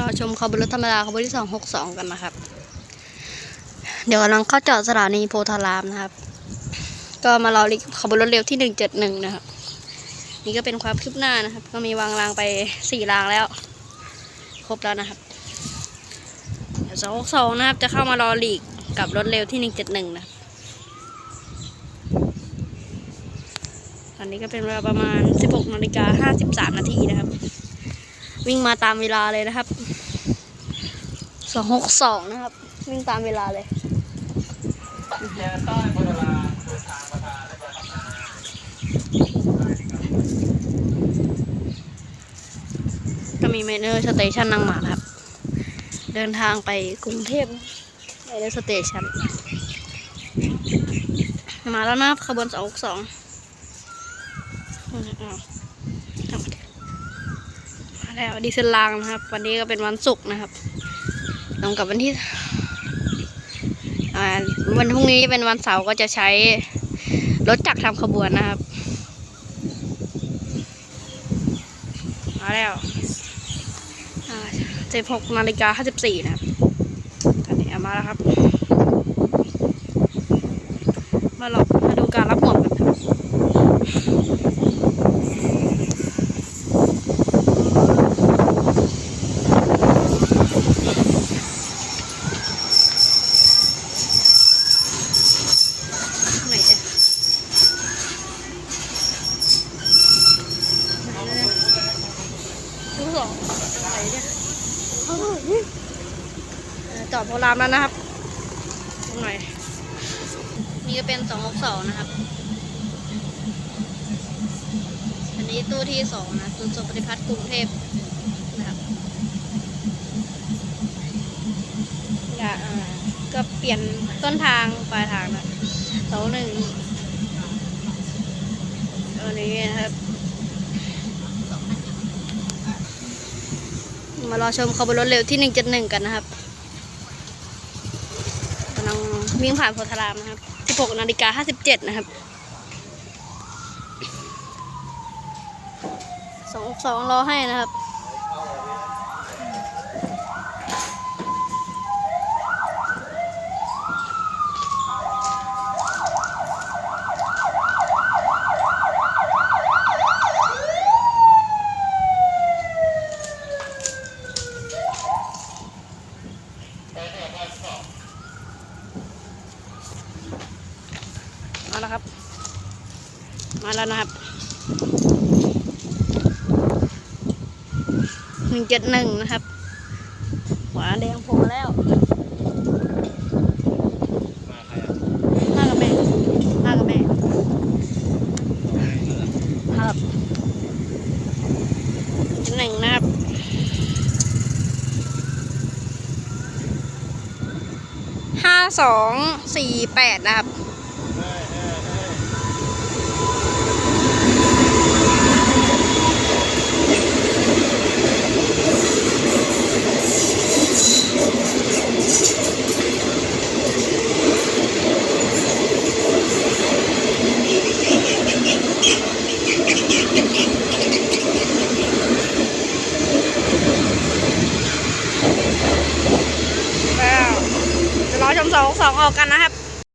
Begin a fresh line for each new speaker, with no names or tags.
ราชมขบวนรถธรรมดาขบวนที่สองหกสองกันนะครับ เดี๋ยวกำลังเข้าจอดสถานีโพธารามนะครับ ก็มารอขบวนรถเร็วที่หนึ่งเจ็ดหนึ่งนะครับ นี่ก็เป็นความคืบหน้านะครับ ก็มีวางรางไปสี่รางแล้ว ครบแล้วนะครับเดี๋ยวสองหกสองนะครับ จะเข้ามารอหลีกกับรถเร็วที่หนึ่งเจ็ดหนึ่งนะตอนนี้ก็เป็นเวลาประมาณสิบหกนาฬิกาห้าสิบสามนาทีนะครับ วิ่งมาตามเวลาเลยนะครับสองหกสองนะครับ วิ่งตามเวลาเลยก็มีเมเนอร์สเตชันนางหมาครับ เดินทางไปกรุงเทพเมเนอร์สเตชันมาแล้วนะขบวนสองหกสองมา แล้วดีเซลลางนะครับ วันนี้ก็เป็นวันศุกร์นะครับตรงกับวันที่วันพรุ่งนี้เป็นวันเสาร์ก็จะใช้รถจักรทำขบวนนะครับมาแล้วเจ็ดหกนาฬิกาห้าสิบสี่นะครับตอนนี้เอามาแล้วครับ มาหลบมาดูการรับหมวกกันครับไหนเนี่ยไหนเนี่ย ทุกอไหนเนี่ยจอดโพรามแล้วนะครับตรงไหนนี่ก็เป็นสองหกสองนะครับ อันนี้ตู้ที่สองนะคุณสมปฏิพัฒน์กรุงเทพนะครับอย่าก็เปลี่ยนต้นทางปลายทางนะเสาหนึ่งตัวนี้นะครับ มารอชมขบวนรถเร็วที่ 171 กันนะครับกำลังวิ่งผ่านโพธารามนะครับ 16นาฬิกา57 นะครับสองสองรอให้นะครับ มาแล้วครับ มาแล้วนะครับหนึ่งเจ็ดหนึ่งนะครับ หวานแดงโผล่มาแล้วมากับแม่มากับแม่ครับหนึ่งนะครับห้าสองสี่แปดนะครับ แล้วจะรอชม สองสองออกกันนะครับ